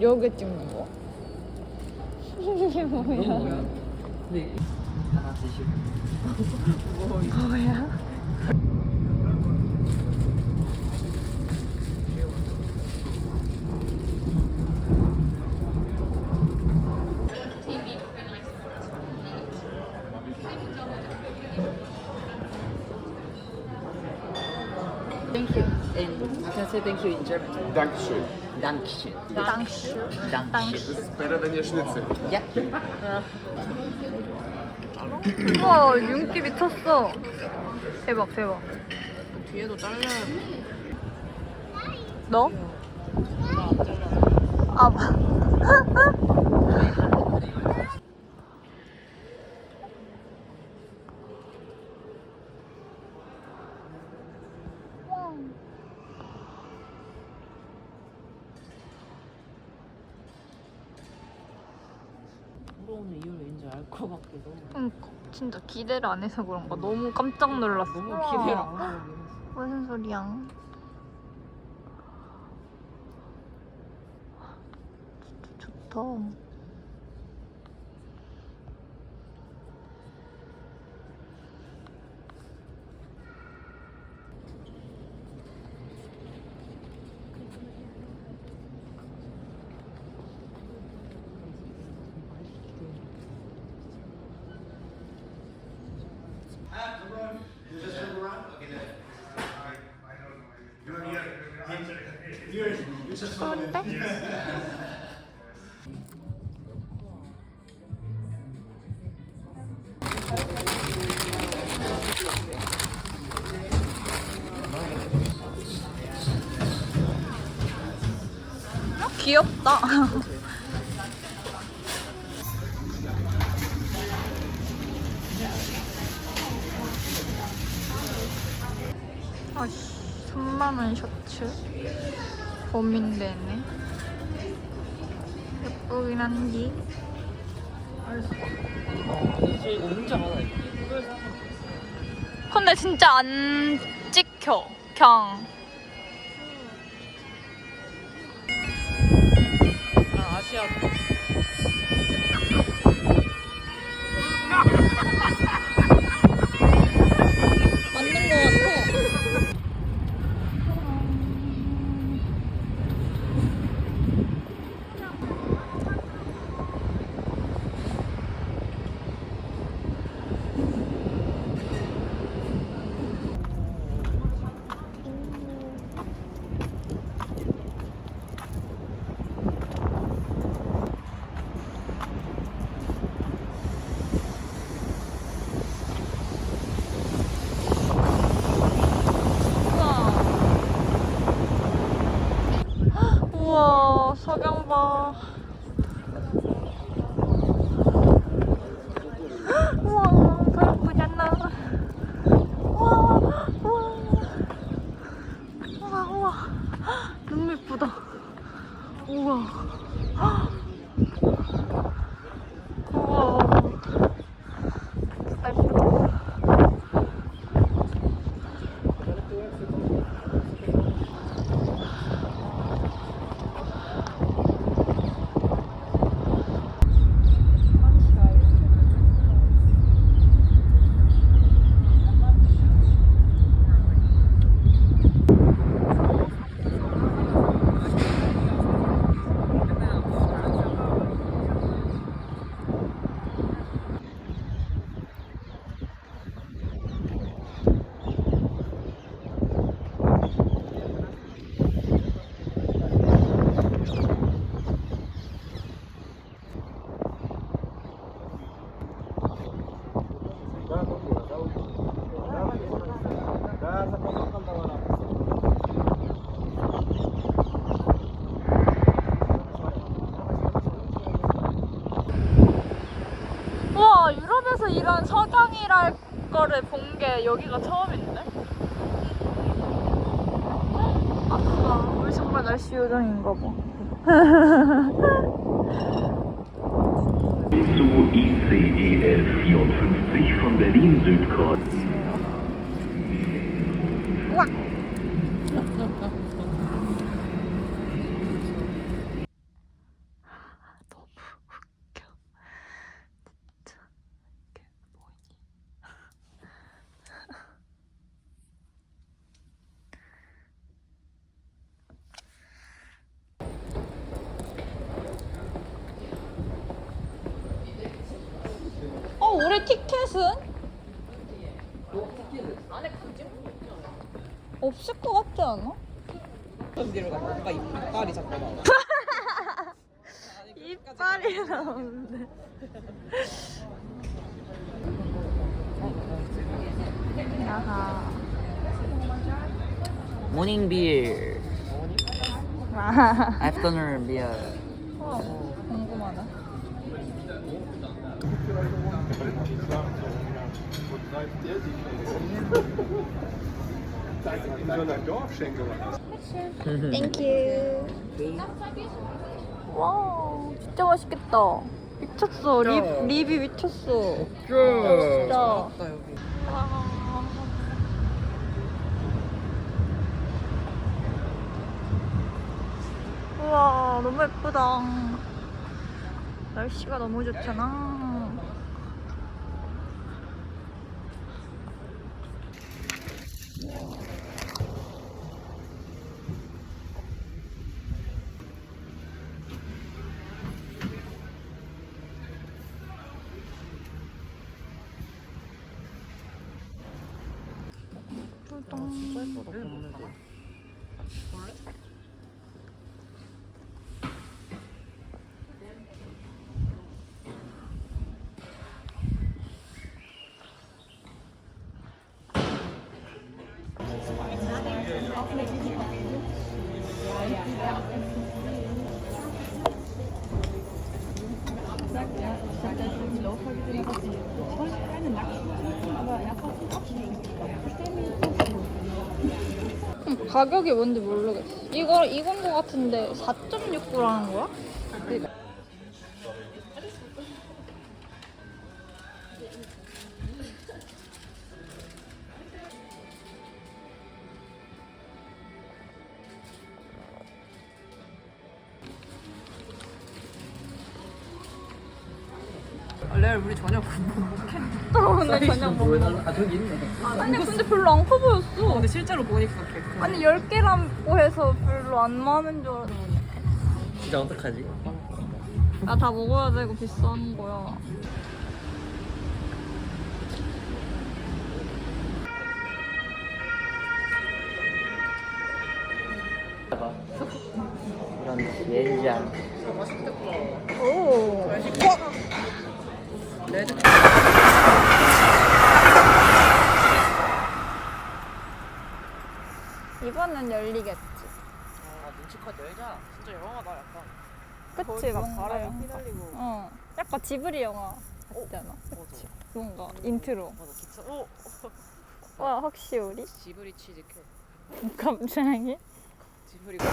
여기 찍는 거? 이게 뭐야? 네. 하나 드시고. 뭐야? Thank you. And you can say thank you in German. Dankeschön. Dankeschön. Das ist Peradeniya Schnitzel. Ja. 우와 윤기 미쳤어. 대박 대박. 뒤에도 잘라야 너? 아 봐. 물어오는 이유를 왠지 알 것 같기도. 그러니까 진짜 기대를 안 해서 그런가 너무 깜짝 놀랐어. 너무 기대를 안 하고. 무슨 소리야? 진짜 좋다. 귀엽다. 아씨, 3만원 셔츠. 고민되네. 예쁘긴 한지. 이제 이걸 사. 근데 진짜 안 찍혀. 그냥. 아, 아시아. 맞는 거 같아. 우와, 석양 봐. 우와, 더 예쁘잖아. 우와, 우와. 우와, 우와. 너무 예쁘다. 우와. 진짜 예쁘다. 우와 유럽에서 이런 석양이랄 거를 본 게 여기가 처음인데? 아싸 우리 정말 날씨 요정인가 봐 zu ICE 54 von Berlin Südkreuz. 티켓은? 없을 것 같지 않아? 뒤로 가 뭔가 이빨이 자꾸 나와. 이빨이 나오는데. 아하. 모닝 빌, 아, 애프터눈 빌. 어, 궁금하네. 땡큐. 와, 진짜 맛있겠다. 미쳤어. 립, 립이 미쳤어. 진짜. 와. 우와, 너무 예쁘다. 날씨가 너무 좋잖아. 음, 가격이 뭔지 모르겠어. 이거 이건 거 같은데 4.69라는 거야? 레알 우리 저녁 못 먹겠네. 또 근데 저녁 먹 뭐야? 가족 있네. 아니 근데 별로 안 커 보였어. 근데 실제로 보니까 개 크. 아니 10개라고 해서 별로 안 많은 줄 알았는데. 진짜 어떡하지? 나다 먹어야 되고 비싼 거야. 봐봐. 이런 젠장. 오. 레드. 이번엔 열리겠지. 아 눈치껏 열자. 진짜 영화다 약간. 그치 뭔가 바람에. 휘날리고. 어. 약간 지브리 영화 같잖아. 맞아. 뭔가 인트로. 맞아 기차. 오. 와 혹시 우리 지브리 치즈케. 갑자기? 지브리가.